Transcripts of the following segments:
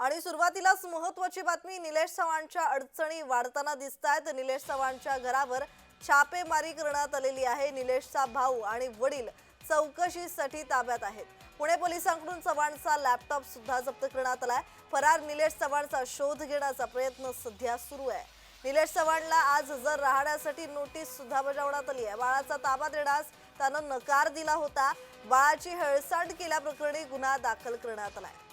आणि सुरुवातीलाच महत्वाची बातमी निलेश चव्हाणच्या अडचणी वाढताना दिसत आहेत निलेश चव्हाणच्या घरावर छापेमारी करण्यात आलेली आहे. निलेशचा भाऊ आणि वडील चौकशीसाठी ताब्यात आहेत. पुणे पोलिसांकडून चव्हाणचा लॅपटॉप सुद्धा जप्त करण्यात आलाय. फरार निलेश चव्हाणचा शोध घेण्याचा प्रयत्न सध्या सुरू आहे. निलेश चव्हाणला आज हजर राहण्यासाठी नोटीस सुद्धा बजावण्यात आली आहे. बाळाचा ताबा देण्यास त्यानं नकार दिला होता. बाळाची हेळसांड केल्याप्रकरणी गुन्हा दाखल करण्यात आलाय.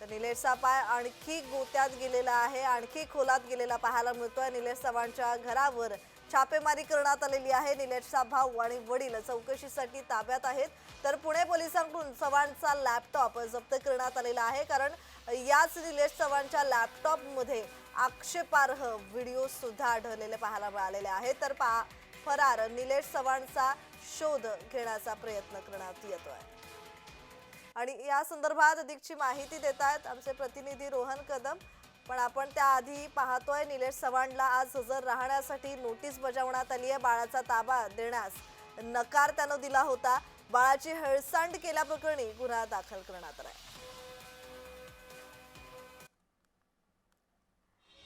तर निलेशचा पाय आणखी गोत्यात गेलेला आहे आणखी खोलात गेलेला पाहायला मिळतोय. निलेश चव्हाणच्या घरावर छापेमारी करण्यात आलेली आहे. निलेशचा भाऊ आणि वडील चौकशीसाठी ताब्यात आहेत. तर पुणे पोलिसांकडून चव्हाणचा लॅपटॉप जप्त करण्यात आलेला आहे. कारण याच निलेश चव्हाणच्या लॅपटॉपमध्ये आक्षेपार्ह व्हिडिओ सुद्धा आढळलेले पाहायला मिळालेले आहेत. तर पा फरार निलेश चव्हाणचा शोध घेण्याचा प्रयत्न करण्यात येतोय. आणि या संदर्भात अधिकची माहिती देत आहेत आमचे प्रतिनिधी रोहन कदम. पण आपण त्याआधी पाहतोय निलेश चव्हाणला आज हजर राहण्यासाठी नोटीस बजावण्यात आली आहे बाळाचा ताबा देण्यास. नकार त्यानं दिला होता. बाळाची हेळसांड केल्याप्रकरणी गुन्हा दाखल करण्यात आलाय.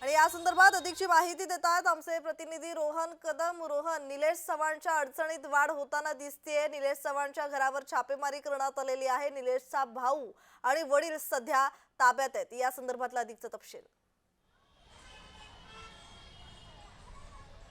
आणि या संदर्भात अधिकची माहिती देत आहेत आमचे प्रतिनिधी रोहन कदम. रोहन निलेश चव्हाणच्या अडचणीत वाढ होताना दिसतेय. निलेश चव्हाणच्या घरावर छापेमारी करण्यात आलेली आहे. निलेशचा भाऊ आणि वडील सध्या ताब्यात आहेत. या संदर्भातला अधिकचा तपशील.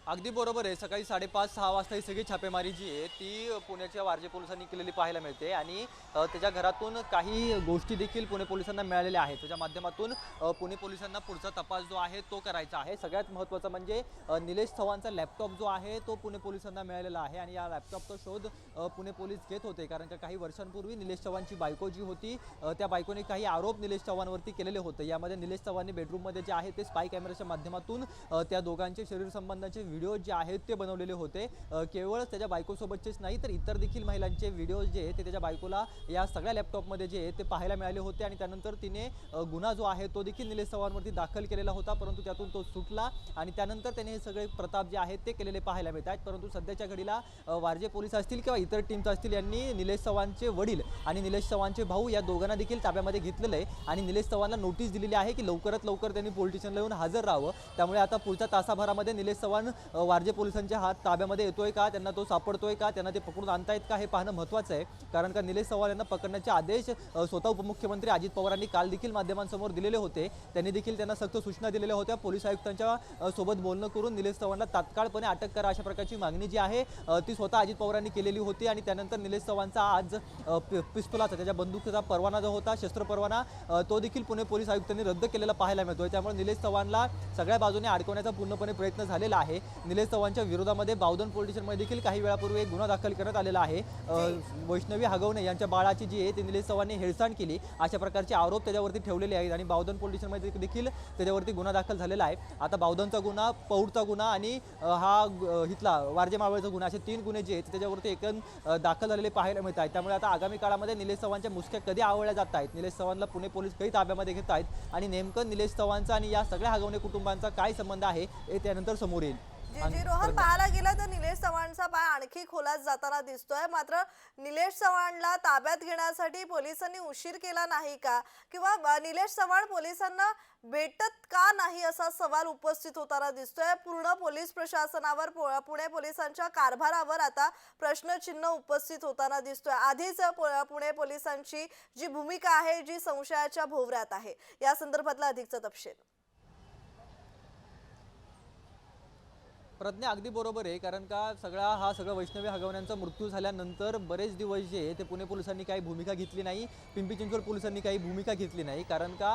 अगदी बरोबर आहे. सकाळी साडेपाच सहा वाजता ही सगळी छापेमारी जी आहे ती पुण्याच्या वारजे पोलिसांनी केलेली पाहायला मिळते. आणि त्याच्या घरातून काही गोष्टी देखील पुणे पोलिसांना मिळालेल्या आहेत. त्याच्या माध्यमातून पुणे पोलिसांना पुढचा तपास जो आहे तो करायचा आहे. सगळ्यात महत्त्वाचं म्हणजे निलेश चव्हाणचा लॅपटॉप जो आहे तो पुणे पोलिसांना मिळालेला आहे. आणि या लॅपटॉपचा शोध पुणे पोलीस घेत होते. कारण का काही वर्षांपूर्वी निलेश चव्हाणची बायको जी होती त्या बायकोने काही आरोप निलेश चव्हाणवरती केलेले होते. यामध्ये निलेश चव्हाणने बेडरूममध्ये जे आहे ते स्पाय कॅमेराच्या माध्यमातून त्या दोघांचे शरीर संबंधाचे व्हिडिओ जे आहेत ते बनवलेले होते. केवळ त्याच्या बायकोसोबतचेच नाही तर इतर देखील महिलांचे व्हिडिओज जे ते त्याच्या बायकोला या सगळ्या लॅपटॉपमध्ये जे ते पाहायला मिळाले होते आणि त्यानंतर तिने गुन्हा जो आहे तो देखील निलेश चव्हाणवरती दाखल केलेला होता परंतु त्यातून तो सुटला आणि त्यानंतर त्याने हे सगळे प्रताप जे आहेत ते केलेले पाहायला मिळत आहेत परंतु सध्याच्या घडीला वारजे पोलीस असतील किंवा इतर टीम्स असतील यांनी निलेश चव्हाणचे वडील आणि निलेश चव्हाणचे भाऊ या दोघांना देखील ताब्यामध्ये घेतलेलं आहे आणि निलेश चव्हाणला नोटीस दिलेली आहे की लवकरात लवकर त्यांनी पोलीस स्टेशनला येऊन हजर राहावं. त्यामुळे आता पुढच्या तासाभरामध्ये निलेश चव्हाण वारजे पोलिसांच्या हात ताब्यामध्ये येतोय का? त्यांना तो सापडतोय का? त्यांना ते पकडून आणतायत का? हे पाहणं महत्त्वाचं आहे. कारण का निलेश चव्हाण यांना पकडण्याचे आदेश स्वतः उपमुख्यमंत्री अजित पवारांनी काल देखील माध्यमांसमोर दिलेले होते. त्यांनी देखील त्यांना सक्त सूचना दिलेल्या होत्या. पोलीस आयुक्तांच्या सोबत बोलणं करून निलेश चव्हाणला तात्काळपणे अटक करा अशा प्रकारची मागणी जी आहे ती स्वतः अजित पवारांनी केलेली होती आणि त्यानंतर निलेश चव्हाणचा आज पिस्तुलाचा त्याच्या बंदुकीचा परवाना जो होता शस्त्र परवाना तो देखील पुणे पोलीस आयुक्तांनी रद्द केलेला पाहायला मिळतोय. त्यामुळे निलेश चव्हाणला सगळ्या बाजूने अडकवण्याचा पूर्णपणे प्रयत्न झालेला आहे. निलेश चव्हाणच्या विरोधामध्ये बावधन पोलीस स्टेशनमध्ये देखील काही वेळापूर्वी एक गुन्हा दाखल करण्यात आलेला आहे. वैष्णवी हगवणे यांच्या बाळाची जी आहे ती निलेश चव्हाणने हेळसांड केली. अशा प्रकारचे आरोप त्याच्यावरती ठेवलेले आहेत आणि बावधन पोलीस स्टेशनमध्ये देखील त्याच्यावरती गुन्हा दाखल झालेला आहे. आता बावधनचा गुन्हा पौडचा गुन्हा आणि हा इथला वारजे मावळचा गुन्हा असे तीन गुन्हे जे आहेत त्याच्यावरती एकन अ, दाखल झालेले पाहायला मिळत आहेत. त्यामुळे आता आगामी काळामध्ये निलेश चव्हाणच्या मुसक्या कधी आवळल्या जात आहेत? निलेश चव्हाणला पुणे पोलीस कधी ताब्यामध्ये घेत आहेत. आणि नेमकं निलेश चव्हाणचा आणि या सगळ्या हगवणे कुटुंबांचा काय संबंध आहे हे त्यानंतर समोर येईल. जी रोहन पाहायला गेलं तर निलेश चव्हाणचा पाय आणखी खोलात जाताना दिसतोय. मात्र निलेश चव्हाणला ताब्यात घेण्यासाठी पोलिसांनी उशीर केला नाही का? किंवा निलेश चव्हाण पोलिसांना भेटत का नाही असा सवाल उपस्थित होताना दिसतोय. पूर्ण पोलीस प्रशासनावर पुणे पोलिसांच्या कारभारावर आता प्रश्नचिन्ह उपस्थित होताना दिसतोय. आधीच पुणे पोलिसांची जी भूमिका आहे जी संशयाच्या भोवऱ्यात आहे. या संदर्भातला अधिकचा तपशील. प्रज्ञा अगदी बरोबर आहे कारण का सगळा हा सगळा वैष्णवी हगवण्यांचा मृत्यू झाल्यानंतर बरेच दिवस जे आहे ते पुणे पोलिसांनी काही भूमिका घेतली नाही पिंपरी चिंचवड पोलिसांनी काही भूमिका घेतली नाही कारण का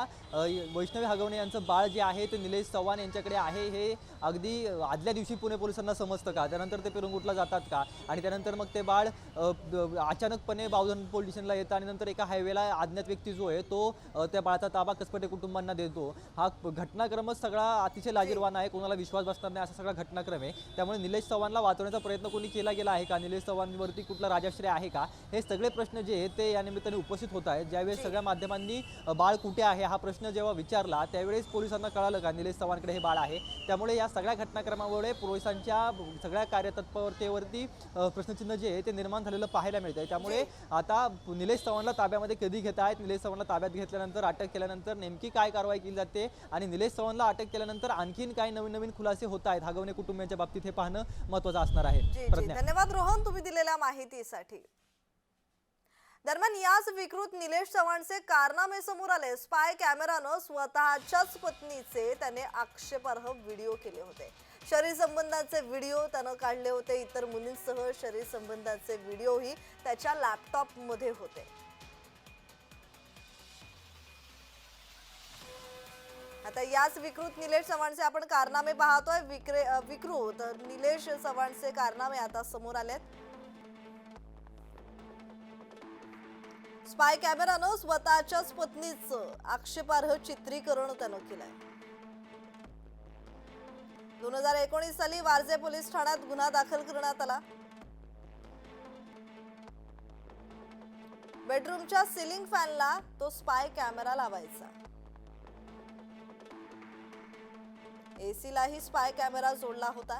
वैष्णवी हगवणे यांचं बाळ जे आहे ते निलेश चव्हाण यांच्याकडे आहे हे अगदी आदल्या दिवशी पुणे पोलिसांना समजतं का? त्यानंतर ते पेरंगुटला जातात का? आणि त्यानंतर मग ते बाळ अचानकपणे बावधन पोलीस स्टेशनला येतं आणि नंतर एका हायवेला अज्ञात व्यक्ती जो आहे तो त्या बाळाचा ताबा कसपटे कुटुंबांना देतो. हा घटनाक्रमच सगळा अतिशय लाजीरवान आहे कोणाला विश्वास बसणार नाही असा सगळा घटनाक्रम आहे घटनाक्रम आहे. त्यामुळे निलेश चव्हाणला वाचवण्याचा प्रयत्न कोणी केला गेला आहे का? निलेश चव्हाणवरती कुठला राजाश्रय आहे का? हे सगळे प्रश्न जे आहेत ते या निमित्ताने उपस्थित होत आहेत. ज्यावेळेस सगळ्या माध्यमांनी बाळ कुठे आहे हा प्रश्न जेव्हा विचारला त्यावेळेस पोलिसांना कळालं का निलेश चव्हाणकडे हे बाळ आहे? त्यामुळे या सगळ्या घटनाक्रमामुळे पोलिसांच्या सगळ्या कार्यतत्परतेवरती प्रश्नचिन्ह जे आहे ते निर्माण झालेलं पाहायला मिळतंय. त्यामुळे आता निलेश चव्हाणला ताब्यामध्ये कधी घेत आहेत निलेश चव्हाणला ताब्यात घेतल्यानंतर अटक केल्यानंतर नेमकी काय कारवाई केली जाते? आणि निलेश चव्हाणला अटक केल्यानंतर आणखीन काय नवीन नवीन खुलासे होत आहेत? हगवणे कुटुंबियांच्या बाबतीत हे पाहणं महत्वाचं असणार आहे. धन्यवाद रोहन तुम्ही दिलेल्या माहितीसाठी. दरम्यान याच विकृत निलेश चव्हाणचे कारनामे समोर आले. स्पाय कॅमेरानं स्वतःच्याच पत्नीचे त्याने आक्षेपार्ह व्हिडिओ केले होते. शरीर संबंधाचे व्हिडिओ त्यानं काढले होते. इतर मुलींसह शरीर संबंधाचे व्हिडिओही त्याच्या लॅपटॉपमध्ये होते. आता याच विकृत निलेश चव्हाणचे आपण कारनामे पाहतोय. विक्रे विकृत निलेश चव्हाणचे कारनामे आता समोर आलेत. स्पाय कॅमेरानं स्वतःच्याच पत्नीचं आक्षेपार्ह चित्रीकरण त्यानं केलंय. दोन हजार एकोणीस साली वारजे पोलीस ठाण्यात गुन्हा दाखल करण्यात आला. बेडरूमच्या सिलिंग फॅनला तो स्पाय कॅमेरा लावायचा. एसीलाही स्पाय कॅमेरा जोडला होता.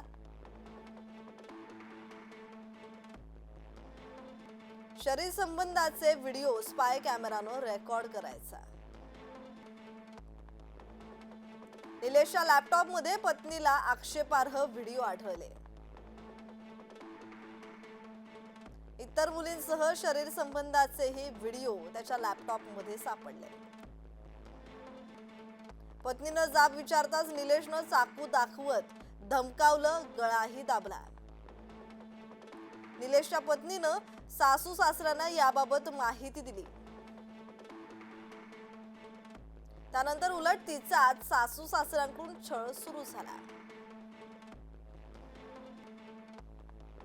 शरीर संबंधाचे व्हिडिओ स्पाय कॅमेरानं रेकॉर्ड करायचा. निलेशच्या लॅपटॉपमध्ये पत्नीला आक्षेपार्ह व्हिडिओ आढळले. इतर मुलींसह शरीर संबंधाचेही व्हिडिओ त्याच्या लॅपटॉपमध्ये सापडले. पत्नीनं जाब विचारताच निलेशनं चाकू दाखवत धमकावलं गळाही दाबला. निलेशच्या पत्नीनं सासू सासऱ्यांना याबाबत माहिती दिली. त्यानंतर उलट तिचाच सासू सासऱ्यांकडून छळ सुरू झाला.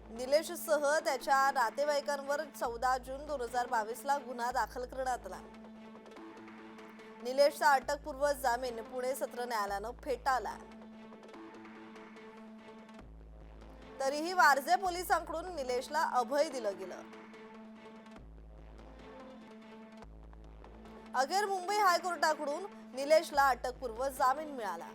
निलेश सह त्याच्या नातेवाईकांवर चौदा जून दोन हजार बावीस ला गुन्हा दाखल करण्यात आला. निलेशचा अटकपूर्व जामीन पुणे सत्र न्यायालयानं फेटाळला. तरीही वारजे पोलिसांकडून निलेशला अभय दिलं गेलं. अखेर मुंबई हायकोर्टाकडून निलेशला अटकपूर्व जामीन मिळाला.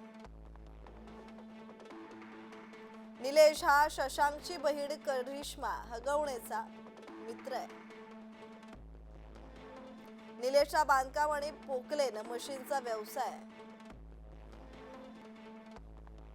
निलेश हा शशांकची बहीण करिश्मा हगवणेचा मित्र आहे. निलेशचा बांधकाम आणि पोकलेन मशीनचा व्यवसाय.